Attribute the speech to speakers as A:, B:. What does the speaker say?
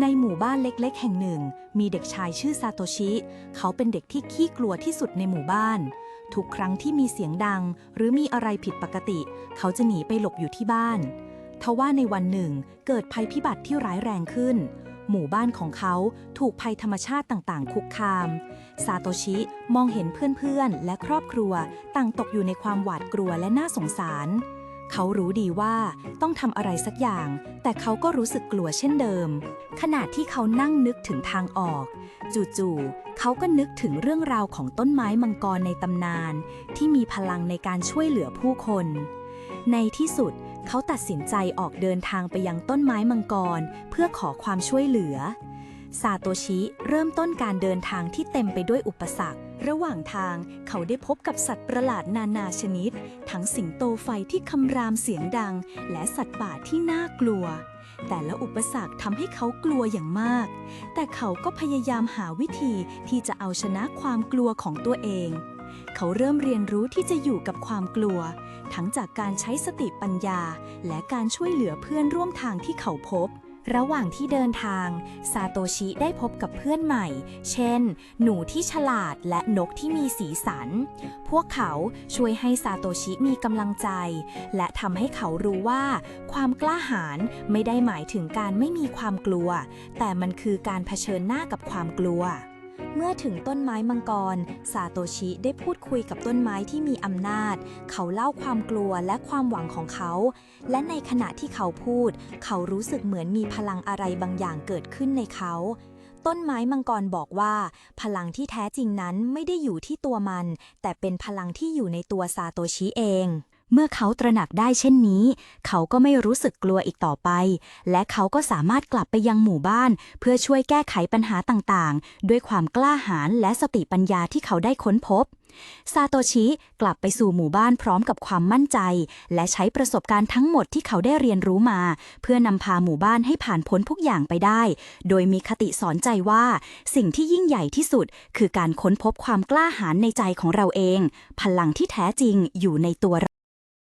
A: ในหมู่บ้านเล็กๆ แห่งหนึ่ง มีเด็กชายชื่อซาโตชิ เขาเป็นเด็กที่ขี้กลัวที่สุดในหมู่บ้าน ทุกครั้งที่มีเสียงดัง หรือมีอะไรผิดปกติ เขาจะหนีไปหลบอยู่ที่บ้าน ทว่าในวันหนึ่งเกิดภัยพิบัติที่ร้ายแรงขึ้น หมู่บ้านของเขาถูกภัยธรรมชาติต่างๆ คุกคาม ซาโตชิมองเห็นเพื่อนๆ และครอบครัวต่างตกอยู่ในความหวาดกลัวและน่าสงสาร เขารู้ดีว่าต้องทำอะไรสักอย่าง แต่เขาก็รู้สึกกลัวเช่นเดิม ขณะที่เขานั่งนึกถึงทางออก จู่ๆเขาก็นึกถึงเรื่องราวของต้นไม้มังกรในตำนาน ที่มีพลังในการช่วยเหลือผู้คน ในที่สุดเขาตัดสินใจออกเดินทางไปยังต้นไม้มังกร เพื่อขอความช่วยเหลือ ซาโตชิเริ่มต้นการเดินทางที่เต็มไปด้วยอุปสรรค ระหว่างทางเขาได้พบกับสัตว์ประหลาดนานาชนิด ทั้งสิงโตไฟที่คำรามเสียงดัง และสัตว์ป่าที่น่ากลัว แต่ละอุปสรรคทำให้เขากลัวอย่างมาก แต่เขาก็พยายามหาวิธีที่จะเอาชนะความกลัวของตัวเอง เขาเริ่มเรียนรู้ที่จะอยู่กับความกลัว ทั้งจากการใช้สติปัญญา และการช่วยเหลือเพื่อนร่วมทางที่เขาพบ ระหว่างที่เดินทาง ซาโตชิได้พบกับเพื่อนใหม่ เช่น หนูที่ฉลาดและนกที่มีสีสัน พวกเขาช่วยให้ซาโตชิมีกำลังใจ และทำให้เขารู้ว่า ความกล้าหาญไม่ได้หมายถึงการไม่มีความกลัว แต่มันคือการเผชิญหน้ากับความกลัว เมื่อถึงต้นไม้มังกร ซาโตชิได้พูดคุยกับต้นไม้ที่มีอำนาจ เขาเล่าความกลัวและความหวังของเขา และในขณะที่เขาพูด เขารู้สึกเหมือนมีพลังอะไรบางอย่างเกิดขึ้นในเขาต้นไม้มังกรบอกว่า พลังที่แท้จริงนั้นไม่ได้อยู่ที่ตัวมัน แต่เป็นพลังที่อยู่ในตัวซาโตชิเอง เมื่อเขาตระหนักได้เช่นนี้ เขาก็ไม่รู้สึกกลัวอีกต่อไป และเขาก็สามารถกลับไปยังหมู่บ้าน เพื่อช่วยแก้ไขปัญหาต่างๆ ด้วยความกล้าหาญและสติปัญญาที่เขาได้ค้นพบ ซาโตชิกลับไปสู่หมู่บ้านพร้อมกับความมั่นใจ และใช้ประสบการณ์ทั้งหมดที่เขาได้เรียนรู้มา เพื่อนำพาหมู่บ้านให้ผ่านพ้นทุกอย่างไปได้ โดยมีคติสอนใจว่า สิ่งที่ยิ่งใหญ่ที่สุด คือการค้นพบความกล้าหาญในใจของเราเอง พลังที่แท้จริงอยู่ในตัวเรา